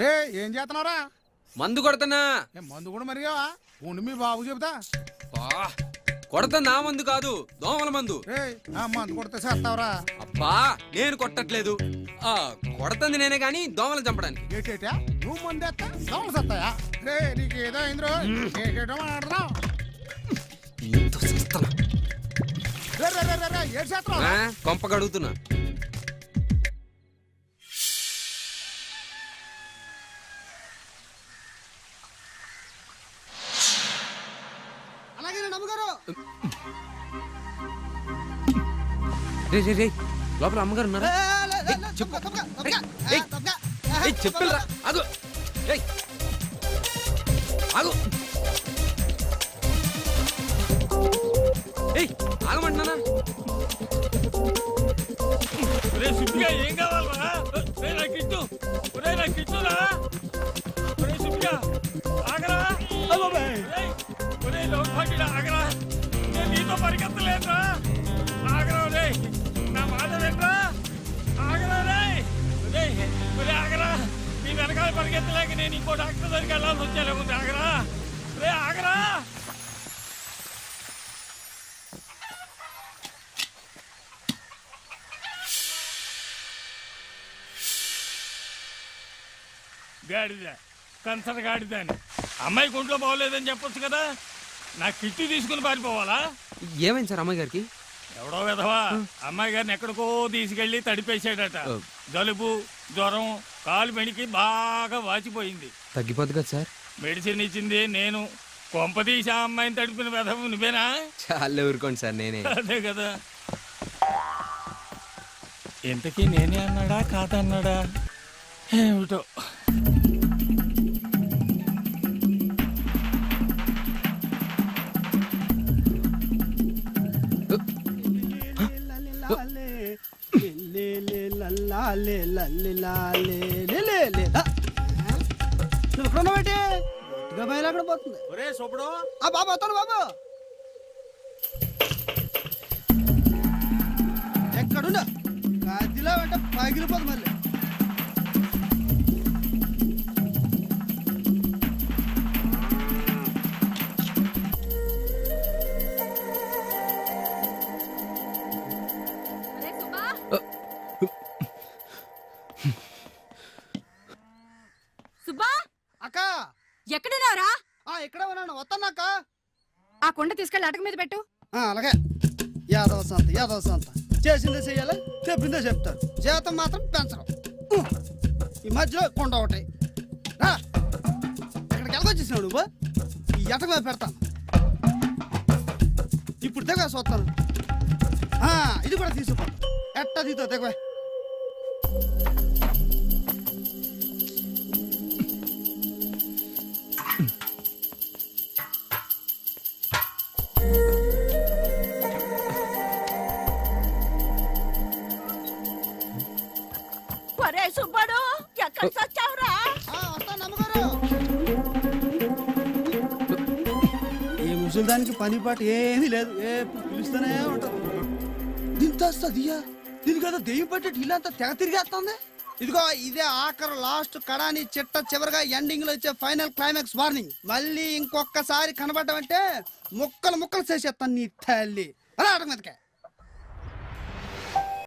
రే ఏం చేస్తున్నారా మందు కొడుతున్నా. ఏ మందు కూడా మరిగావా? ఉండి మీ బాబు చెబుతా. బా, కొడతా నా మందు కాదు దోమల మందు. రే ఆ మందు కొడితే చేస్తావరా? అబ్బా నేను కొట్టట్లేదు. ఆ కొడుతుంది నేనే గాని దోమలు చంపడానికి. ఏటేటా? నువ్వు మందు ఎత్తా దోమలు సత్తాయా? రే నీకు ఏదో అయిందిరో ఏటేటో. రే రే రే రే ఏడు చేస్తున్నావు ఆ, కొంప కడుగుతున్నా. అలాగే నమ్మగారు రే రే రే లోపల అమ్మగారు ఉన్నారా? చెప్పు. ఏయ్, ఏయ్, చెప్పిల్రా అగు ఏయ్. ఆగు. ఏయ్ ఆగమంటున్నానా? ఒరే సుబ్బిగా ఏం కావాలరా ఒరే నాకు ఇచ్చు ఒరే నాకు ఇచ్చురా ఒరే సుబ్బిగా ఆగరా? ఒరేయ్, ఒరే లోపలికి ఆగరా నేను నీతో పరిగెత్తలేదురా ఆగరా రే నా మాట వినరా ఆగరా రే ఒరే ఒరే ఆగరా నీ వెనకాల పరిగెత్తలేక నేను ఇంకో డాక్టర్ దగ్గరికి వెళ్ళాల్సి వచ్చేలేముంది ఆగరా రే ఆగరా గాడిద. కంచర గాడిద అని అమ్మాయి గుంట్లో బాగోలేదని చెప్పొచ్చు కదా. నా కిట్టు తీసుకుని పారిపోవాలా? ఏమైంది సార్ అమ్మాయి గారికి? ఎవడో విధవా? అమ్మాయి గారిని ఎక్కడికో తీసుకెళ్ళి తడిపేసాడట. జలుబు జ్వరం కాలు మెడికి బాగా వాచిపోయింది. తగ్గిపోద్ది కదా సార్. మెడిసిన్ ఇచ్చింది నేను. కొంపదీసి ఆ అమ్మాయిని తడిపిన విధవు నువ్వేనా? చాలా ఊరుకోండి సార్ నేనే. అదే కదా. ఇంతకీ నేనే అన్నాడా కాదన్నాడా? ఏమిటో. నువ్వు ఎక్కడ ఉన్నావేంటి గట్టిగా బయలు అక్కడ పోతుంది. ఒరే సోపుడు. ఆ బాబు వస్తాను బాబు. ఎక్కడున్నా? గదిలో అంటే పగిలిపోదు మళ్ళీ. ఇక్కడ ఉన్నాను. వస్తాను అక్క. ఆ కొండ తీసుకెళ్ళి అటక మీద పెట్టు. ఆ, అలాగే. యాదవ సంత యాదవ సంత. చేసిందే చెయ్యాలి? చెప్పిందే చెప్తారు. జీతం మాత్రం పెంచరు. ఉహ్. ఈ మధ్యలో కొండ ఒకటి. రా. ఇక్కడికి వెళ్ళకొచ్చేసినావు నువ్వు. ఈ ఎటక మీద పెడతాను. ఇప్పుడు తెగ చూస్తాను ఆ, ఇది కూడా తీసుకో. ఎట్టా తీతో తెగ ఒరే సుబ్బడు ఎక్కడ సచ్చావురా వస్తాను అమ్మగారు ఈ ముసలిదానికి పని పాటు ఏమీ లేదు. ఏ పిలుస్తూనే ఉంటారు. దీంతో వస్తుందియా? దీనికి కదా దెయ్యం పట్టి ఇల్లంతా తెగ తిరిగేస్తుంది. ఇదిగో ఇదే ఆఖరు లాస్ట్ కడాని చిట్ట చివరిగా ఎండింగ్లో ఇచ్చే ఫైనల్ క్లైమాక్స్ వార్నింగ్ మళ్ళీ ఇంకొకసారి కనబడ్డావంటే ముక్కలు ముక్కలు చేసేస్తాను నీ తల్లి. అలా మీదకే.